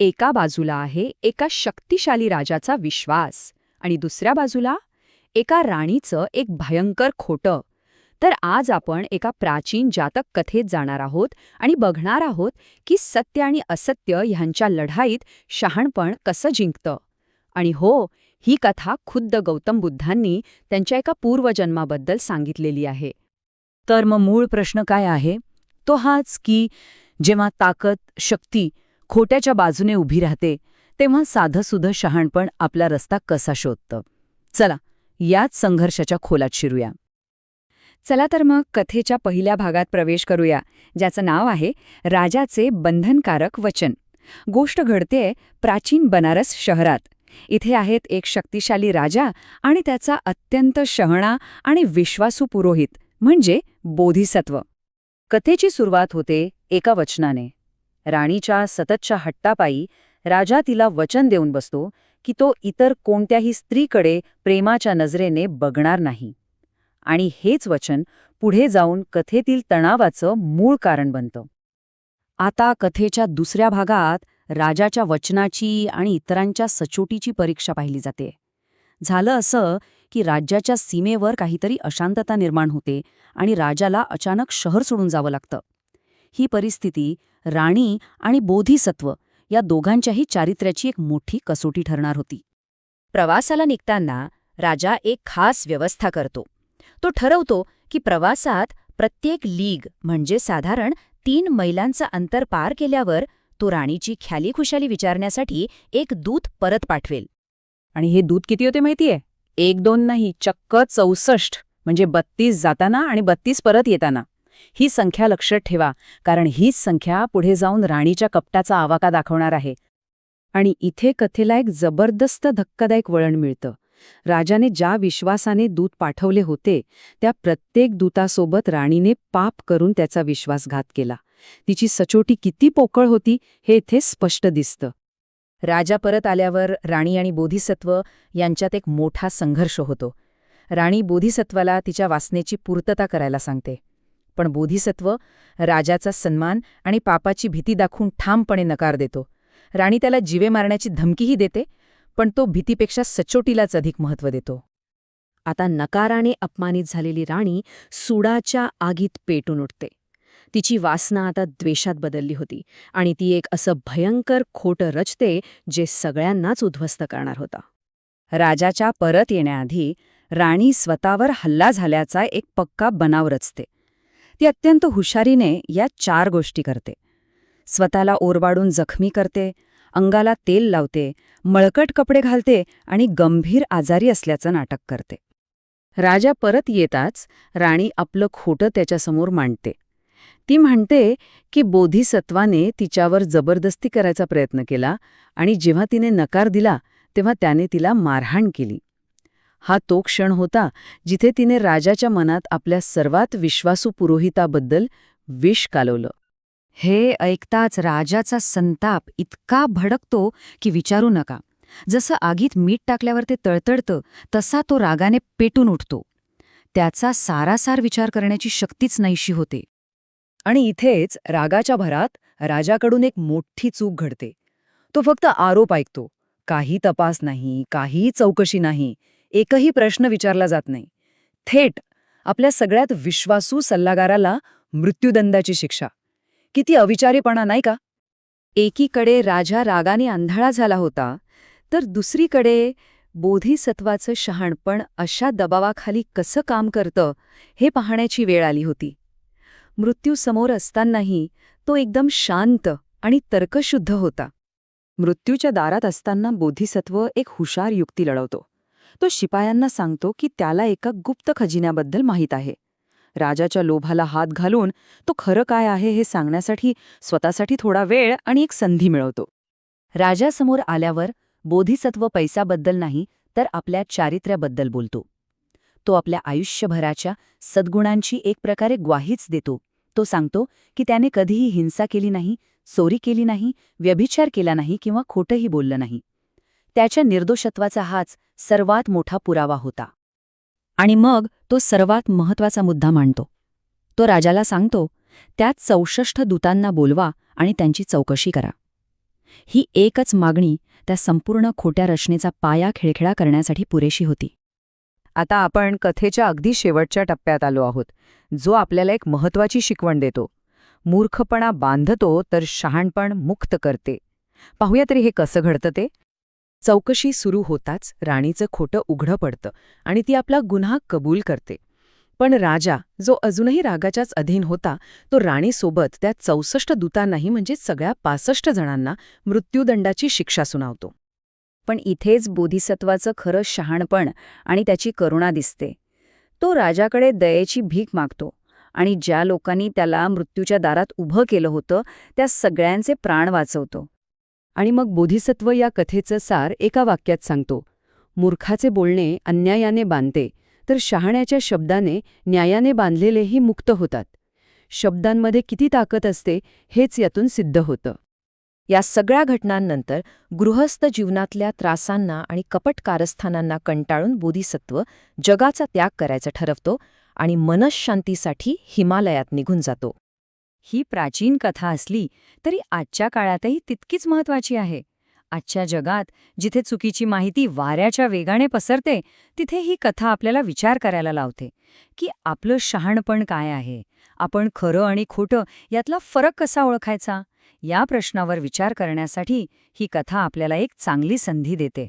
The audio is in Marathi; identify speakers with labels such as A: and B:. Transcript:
A: एका बाजूला आहे एका शक्तिशाली राजाचा विश्वास आणि दुसऱ्या बाजूला एका राणीचं एक भयंकर खोटं. तर आज आपण एका प्राचीन जातक कथेत जाणार आहोत आणि बघणार आहोत की सत्य आणि असत्य ह्यांच्या लढाईत शहाणपण कसं जिंकतं. आणि हो ही कथा खुद्द गौतम बुद्धांनी त्यांच्या एका पूर्वजन्माबद्दल सांगितलेली आहे.
B: तर मग मूळ प्रश्न काय आहे? तो हाच की जेव्हा ताकद शक्ती खोट्याच्या बाजूने उभी राहते तेव्हा साधंसुधं शहाणपण आपला रस्ता कसा शोधतं? चला याच संघर्षाच्या खोलात शिरूया.
A: चला तर मग कथेच्या पहिल्या भागात प्रवेश करूया ज्याचं नाव आहे राजाचे बंधनकारक वचन. गोष्ट घडतेय प्राचीन बनारस शहरात. इथे आहेत एक शक्तिशाली राजा आणि त्याचा अत्यंत शहणा आणि विश्वासू पुरोहित म्हणजे बोधिसत्व.
B: कथेची सुरुवात होते एका वचनाने. राणीच्या सततच्या हट्टापायी राजा तिला वचन देऊन बसतो की तो इतर कोणत्याही स्त्रीकडे प्रेमाच्या नजरेने बघणार नाही. आणि हेच वचन पुढे जाऊन कथेतील तणावाचं मूळ कारण बनतं. आता कथेच्या दुसऱ्या भागात राजाच्या वचनाची आणि इतरांच्या सचोटीची परीक्षा पाहिली जाते. झालं असं की राज्याच्या सीमेवर काहीतरी अशांतता निर्माण होते आणि राजाला अचानक शहर सोडून जावं लागतं. ही परिस्थिती राणी आणि बोधिसत्व या दोघांच्याही चारित्र्याची एक मोठी कसोटी ठरणार होती. प्रवासाला निघताना राजा एक खास व्यवस्था करतो. तो ठरवतो की प्रवासात प्रत्येक लीग म्हणजे साधारण तीन मैलांचं अंतर पार केल्यावर तो राणीची ख्याली खुशाली विचारण्यासाठी एक दूत परत पाठवेल. आणि हे दूत किती होते माहितीये एक दोन नाही चक्क चौसष्ट म्हणजे बत्तीस जाताना आणि बत्तीस परत येताना. ही संख्या लक्षात ठेवा कारण हीच संख्या पुढे जाऊन राणीच्या कपटाचा आवाका दाखवणार आहे. आणि इथे कथेला एक जबरदस्त धक्कादायक वळण मिळतं. राजाने ज्या विश्वासाने दूत पाठवले होते त्या प्रत्येक दूतासोबत राणीने पाप करून त्याचा विश्वासघात केला. तिची सचोटी किती पोकळ होती हे इथे स्पष्ट दिसतं. राजा परत आल्यावर राणी आणि बोधिसत्व यांच्यात एक मोठा संघर्ष होतो. राणी बोधिसत्वाला तिच्या वासनेची पूर्तता करायला सांगते. पण बोधिसत्व राजाचा सन्मान आणि पापाची भीती दाखवून ठामपणे नकार देतो. राणी त्याला जीवे मारण्याची धमकीही देते पण तो भीतीपेक्षा सचोटीलाच अधिक महत्त्व देतो. आता नकाराने अपमानित झालेली राणी सुडाच्या आगीत पेटून उठते. तिची वासना आता द्वेषात बदलली होती आणि ती एक असं भयंकर खोटं रचते जे सगळ्यांनाच उद्ध्वस्त करणार होता. राजाच्या परत येण्याआधी राणी स्वतःवर हल्ला झाल्याचा एक पक्का बनाव रचते. ती अत्यंत हुशारीने या चार गोष्टी करते. स्वतःला ओरबाडून जखमी करते अंगाला तेल लावते मळकट कपडे घालते आणि गंभीर आजारी असल्याचं नाटक करते. राजा परत येताच राणी आपलं खोटं त्याच्यासमोर मांडते. ती म्हणते की बोधिसत्वाने तिच्यावर जबरदस्ती करायचा प्रयत्न केला आणि जेव्हा तिने नकार दिला तेव्हा त्याने तिला मारहाण केली. हा तो क्षण होता जिथे तिने राजाच्या मनात आपल्या सर्वात विश्वासू पुरोहिताबद्दल विष कालवलं. हे ऐकताच राजाचा संताप इतका भडकतो की विचारू नका. जसं आगीत मीठ टाकल्यावर ते तळतळतं तसा तो रागाने पेटून उठतो. त्याचा सारासार विचार करण्याची शक्तीच नाहीशी होते. आणि इथेच रागाच्या भरात राजाकडून एक मोठी चूक घडते. तो फक्त आरोप ऐकतो. काही तपास नाही काही चौकशी नाही. एकही प्रश्न विचारला जात नाही. थेट आपल्या सगळ्यात विश्वासू सल्लागाराला मृत्यूदंडाची शिक्षा. किती अविचारीपणा नाही का? एकीकडे राजा रागाने आंधळा झाला होता तर दुसरीकडे बोधिसत्वाचं शहाणपण अशा दबावाखाली कसं काम करतं हे पाहण्याची वेळ आली होती. मृत्यू समोर असतानाही तो एकदम शांत आणि तर्कशुद्ध होता. मृत्यूच्या दारात असताना बोधिसत्व एक हुशार युक्ती लढवतो. तो शिपायांना सांगतो की त्याला एका गुप्त खजिन्याबद्दल माहीत आहे. राजाच्या लोभाला हात घालून तो खरं काय आहे हे सांगण्यासाठी स्वतःसाठी थोडा वेळ आणि एक संधी मिळवतो. राजासमोर आल्यावर बोधिसत्व पैसाबद्दल नाही तर आपल्या चारित्र्याबद्दल बोलतो. तो आपल्या आयुष्यभराच्या सद्गुणांची एक प्रकारे ग्वाहीच देतो. तो सांगतो की त्याने कधीही हिंसा केली नाही चोरी केली नाही व्यभिचार केला नाही किंवा खोटंही बोललं नाही. त्याच्या निर्दोषत्वाचा हाच सर्वात मोठा पुरावा होता. आणि मग तो सर्वात महत्त्वाचा मुद्दा मांडतो. तो राजाला सांगतो त्यात चौसष्ट दूतांना बोलवा आणि त्यांची चौकशी करा.
A: ही एकच मागणी त्या संपूर्ण खोट्या रचनेचा पाया खिळखिळा करण्यासाठी पुरेशी होती.
B: आता आपण कथेच्या अगदी शेवटच्या टप्प्यात आलो आहोत जो आपल्याला एक महत्वाची शिकवण देतो. मूर्खपणा बांधतो तर शहाणपण मुक्त करते. पाहूया तरी हे कसं घडतं ते. चौकशी सुरू होताच राणीचं खोटं उघडं पडतं आणि ती आपला गुन्हा कबूल करते. पण राजा जो अजूनही रागाच्याच अधीन होता तो राणीसोबत त्या चौसष्ट दूतांनाही म्हणजे सगळ्या पासष्ट जणांना मृत्यूदंडाची शिक्षा सुनावतो.
A: पण इथेच बोधिसत्वाचं खरं शहाणपण आणि त्याची करुणा दिसते. तो राजाकडे दयेची भीक मागतो आणि ज्या लोकांनी त्याला मृत्यूच्या दारात उभं केलं होतं त्या सगळ्यांचे प्राण वाचवतो.
C: आणि मग बोधिसत्व या कथेचं सार एका वाक्यात सांगतो. मूर्खाचे बोलणे अन्यायाने बांधते तर शहाण्याच्या शब्दाने न्यायाने बांधलेलेही मुक्त होतात. शब्दांमध्ये किती ताकद असते हेच यातून सिद्ध होतं.
B: या सगळ्या घटनांनंतर गृहस्थ जीवनातल्या त्रासांना आणि कपट कारस्थानांना कंटाळून बोधिसत्व जगाचा त्याग करायचं ठरवतो आणि मनशांतीसाठी हिमालयात निघून जातो.
A: ही प्राचीन कथा असली तरी आजच्या काळातही तितकीच महत्वाची आहे. आजच्या जगात जिथे चुकीची माहिती वाऱ्याच्या वेगाने पसरते तिथे ही कथा आपल्याला विचार करायला लावते की आपलं शहाणपण काय आहे? आपण खरं आणि खोटं यातला फरक कसा ओळखायचा? या प्रश्नावर विचार करण्यासाठी ही कथा आपल्याला एक चांगली संधी देते.